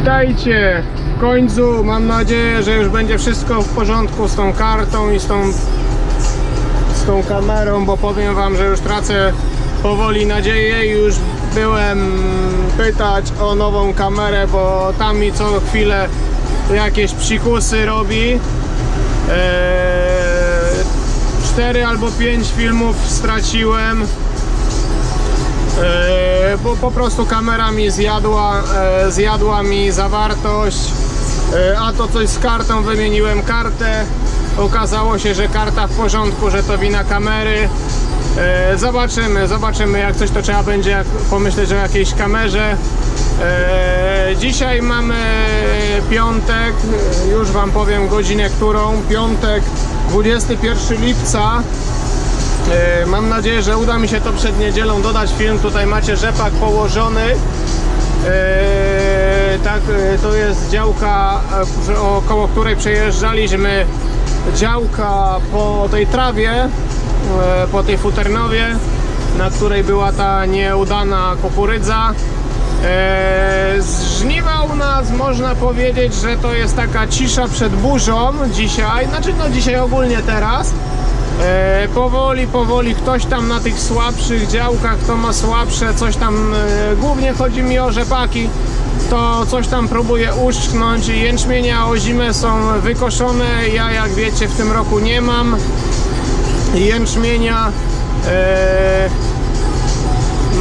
Witajcie! W końcu mam nadzieję, że już będzie wszystko w porządku z tą kartą i z tą, z tą kamerą, bo powiem wam, że już tracę powoli nadzieję już byłem pytać o nową kamerę, bo tam mi co chwilę jakieś psikusy robi. Eee, cztery albo pięć filmów straciłem. E, bo po prostu kamera mi zjadła, e, zjadła mi zawartość, e, a to coś z kartą, wymieniłem kartę, okazało się, że karta w porządku, że to wina kamery. Zobaczymy, zobaczymy jak coś to trzeba będzie pomyśleć o jakiejś kamerze. Dzisiaj mamy piątek, już Wam powiem godzinę którą, piątek 21 lipca. E, Mam nadzieję, że uda mi się to przed niedzielą dodać film. Tutaj macie rzepak położony. E, Tak, e, to jest działka, około której przejeżdżaliśmy. Działka po tej trawie, po tej futernowie, na której była ta nieudana kukurydza. Z żniwa u nas można powiedzieć, że to jest taka cisza przed burzą dzisiaj, znaczy no dzisiaj ogólnie teraz. E, powoli, powoli ktoś tam na tych słabszych działkach, kto ma słabsze, coś tam, e, głównie chodzi mi o rzepaki, to coś tam próbuje uszczknąć. Jęczmienia o zimę są wykoszone, ja jak wiecie w tym roku nie mam jęczmienia. E,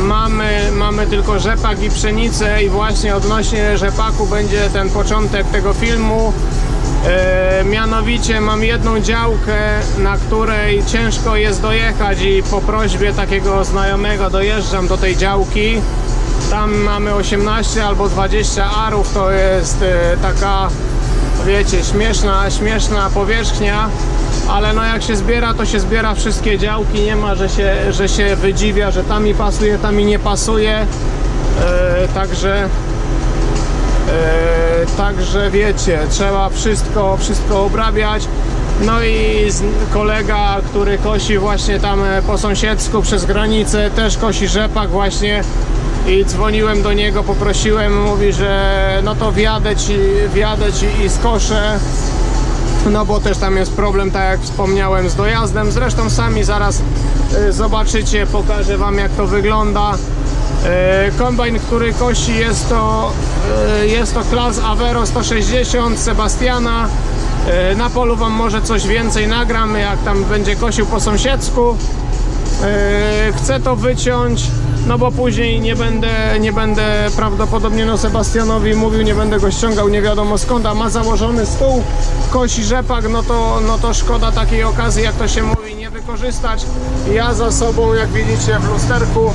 mamy, mamy tylko rzepak i pszenicę i właśnie odnośnie rzepaku będzie ten początek tego filmu. E, mianowicie mam jedną działkę, na której ciężko jest dojechać i po prośbie takiego znajomego dojeżdżam do tej działki. Tam mamy 18 albo 20 arów, to jest e, taka, wiecie, śmieszna, śmieszna powierzchnia, ale no jak się zbiera, to się zbiera wszystkie działki, nie ma, że się, że się wydziwia, że tam mi pasuje, tam mi nie pasuje. E, także Także wiecie, trzeba wszystko, wszystko obrabiać. No i kolega, który kosi właśnie tam e, po sąsiedzku przez granicę, też kosi rzepak właśnie i dzwoniłem do niego, poprosiłem, mówi, że no to wjadę ci, wjadę ci i skoszę. No bo też tam jest problem, tak jak wspomniałem, z dojazdem. Zresztą sami zaraz y, zobaczycie, pokażę Wam jak to wygląda. Y, Kombajn, który kosi jest to, y, jest to klas Avero 160 Sebastiana. Y, Na polu Wam może coś więcej nagram, jak tam będzie kosił po sąsiedzku. E, chcę to wyciąć, no bo później nie będę, nie będę prawdopodobnie no Sebastianowi mówił, nie będę go ściągał nie wiadomo skąd, a ma założony stół, kosi rzepak, no to, no to szkoda takiej okazji, jak to się mówi, nie wykorzystać. Ja za sobą, jak widzicie w lusterku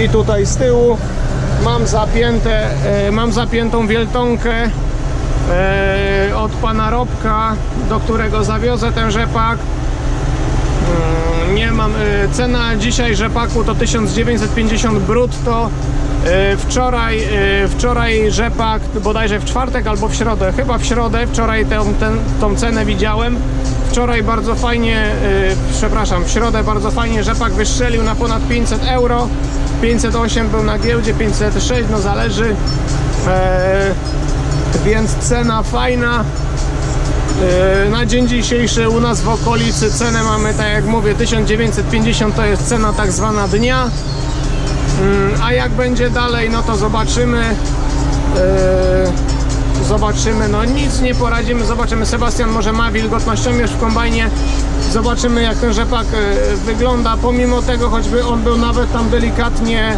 i tutaj z tyłu mam zapięte, e, mam zapiętą wieltonkę e, od pana Robka, do którego zawiozę ten rzepak. Mm, Nie mam. y, Cena dzisiaj rzepaku to 1950 brutto. Y, Wczoraj, y, wczoraj rzepak, bodajże w czwartek albo w środę, chyba w środę, wczoraj tę, ten, tą cenę widziałem. Wczoraj bardzo fajnie, y, przepraszam, w środę bardzo fajnie rzepak wystrzelił na ponad 500 euro. 508 był na giełdzie, 506, no zależy. E, więc cena fajna. Na dzień dzisiejszy u nas w okolicy cenę mamy, tak jak mówię, 1950 to jest cena tak zwana dnia. Mm, A jak będzie dalej, no to zobaczymy. Yy, Zobaczymy, no nic nie poradzimy, zobaczymy. Sebastian może ma wilgotnościomierz w kombajnie. Zobaczymy jak ten rzepak yy, wygląda. Pomimo tego, choćby on był nawet tam delikatnie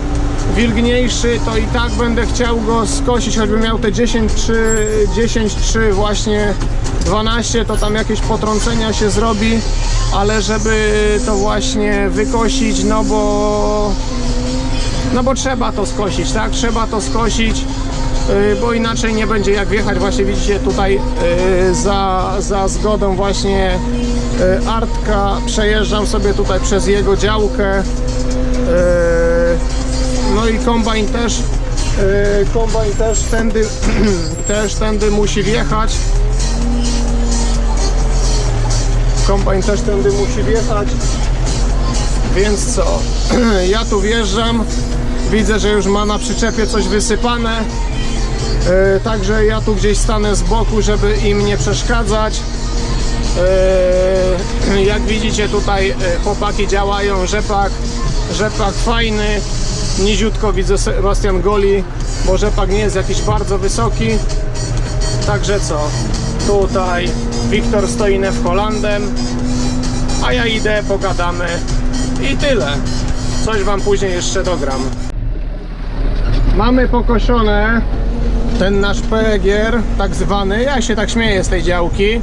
wilgniejszy, to i tak będę chciał go skosić, choćby miał te 10 czy 10 czy właśnie 12, to tam jakieś potrącenia się zrobi, ale żeby to właśnie wykosić, no bo no bo trzeba to skosić, tak? Trzeba to skosić, yy, bo inaczej nie będzie jak wjechać. Właśnie widzicie tutaj yy, za, za zgodą właśnie yy, Artka przejeżdżam sobie tutaj przez jego działkę. No i kombajn też kombajn też tędy też tędy musi wjechać. Kombajn też tędy musi wjechać. Więc co? Ja tu wjeżdżam. Widzę, że już ma na przyczepie coś wysypane. E, Także ja tu gdzieś stanę z boku, żeby im nie przeszkadzać. E, Jak widzicie tutaj e, chłopaki działają, rzepak, rzepak fajny. Niziutko widzę Sebastian goli, bo rzepak nie jest jakiś bardzo wysoki. Także co? Tutaj Wiktor stoi w Holandem, a ja idę, pogadamy i tyle. Coś wam później jeszcze dogram. Mamy pokoszone ten nasz PEGier, tak zwany. Ja się tak śmieję z tej działki.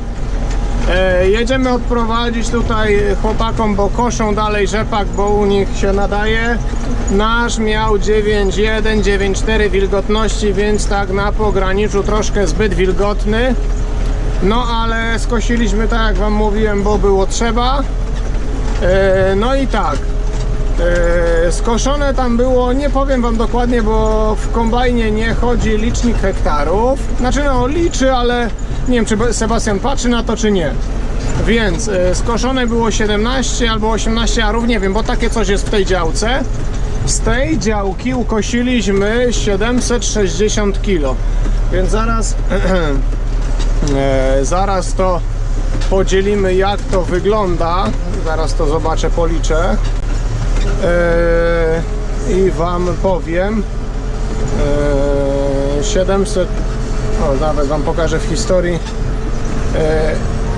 E, jedziemy odprowadzić tutaj chłopakom, bo koszą dalej rzepak, bo u nich się nadaje. Nasz miał 9,1, 9,4 wilgotności, więc tak na pograniczu troszkę zbyt wilgotny. No ale skosiliśmy tak jak Wam mówiłem, bo było trzeba. E, no i tak. E, skoszone tam było, nie powiem Wam dokładnie, bo w kombajnie nie chodzi licznik hektarów. Znaczy no liczy, ale nie wiem czy Sebastian patrzy na to czy nie. Więc e, skoszone było 17 albo 18 arów, nie wiem, bo takie coś jest w tej działce. Z tej działki ukosiliśmy 760 kg. Więc zaraz E, zaraz to podzielimy jak to wygląda. Zaraz to zobaczę, policzę. E, I Wam powiem. E, 700. O, nawet Wam pokażę w historii. E,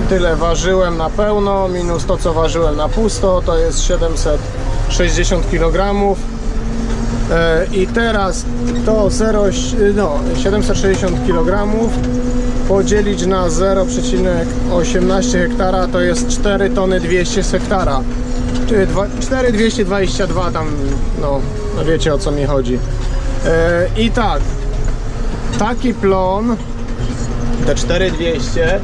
tyle ważyłem na pełno, minus to co ważyłem na pusto, to jest 760 kg. E, I teraz to 0, no, 760 kg podzielić na 0,18 hektara to jest 4 tony 200 z hektara. Czyli 4,222 tam, no wiecie o co mi chodzi. E, I tak, taki plon, te 4200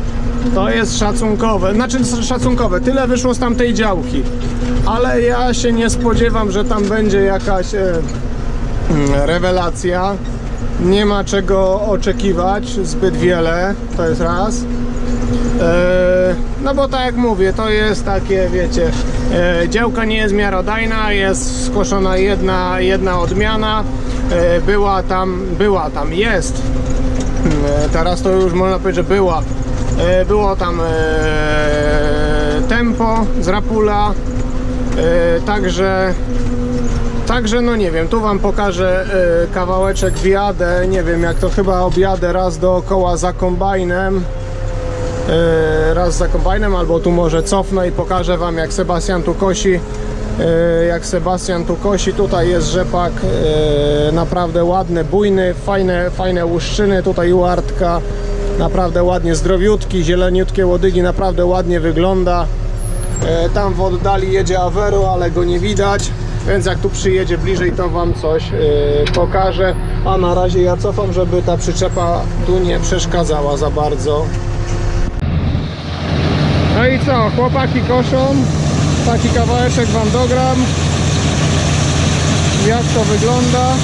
to jest szacunkowe, znaczy szacunkowe, tyle wyszło z tamtej działki. Ale ja się nie spodziewam, że tam będzie jakaś e, mm, rewelacja. Nie ma czego oczekiwać zbyt wiele, to jest raz. E, no bo tak jak mówię, to jest takie, wiecie, e, działka nie jest miarodajna, jest skoszona jedna, jedna odmiana. E, była tam, była tam, jest. E, teraz to już można powiedzieć, że była. E, było tam e, tempo z Rapula, e, także Także no nie wiem, tu wam pokażę y, kawałeczek wjadę, nie wiem jak to chyba objadę raz dookoła za kombajnem raz za kombajnem, albo tu może cofnę i pokażę wam jak Sebastian tu kosi y, jak Sebastian tu kosi, tutaj jest rzepak y, naprawdę ładny, bujny, fajne, fajne łuszczyny, tutaj uartka naprawdę ładnie zdrowiutki, zieleniutkie łodygi, naprawdę ładnie wygląda E, Tam w oddali jedzie Avero, ale go nie widać. Więc jak tu przyjedzie bliżej, to Wam coś e, pokażę. A na razie ja cofam, żeby ta przyczepa tu nie przeszkadzała za bardzo. No i co, chłopaki koszą. Taki kawałeczek Wam dogram. Jak to wygląda.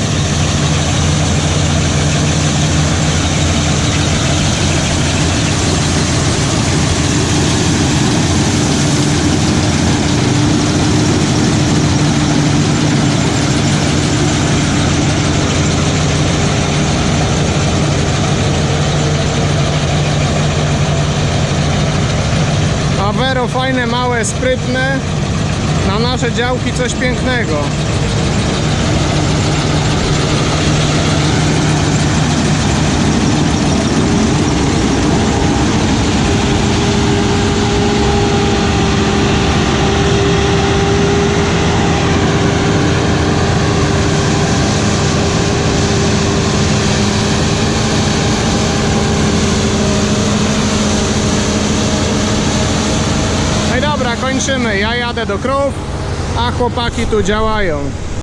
Avero fajne, małe, sprytne. Na nasze działki coś pięknego. No i dobra, kończymy. Ja jadę do krów, a chłopaki tu działają.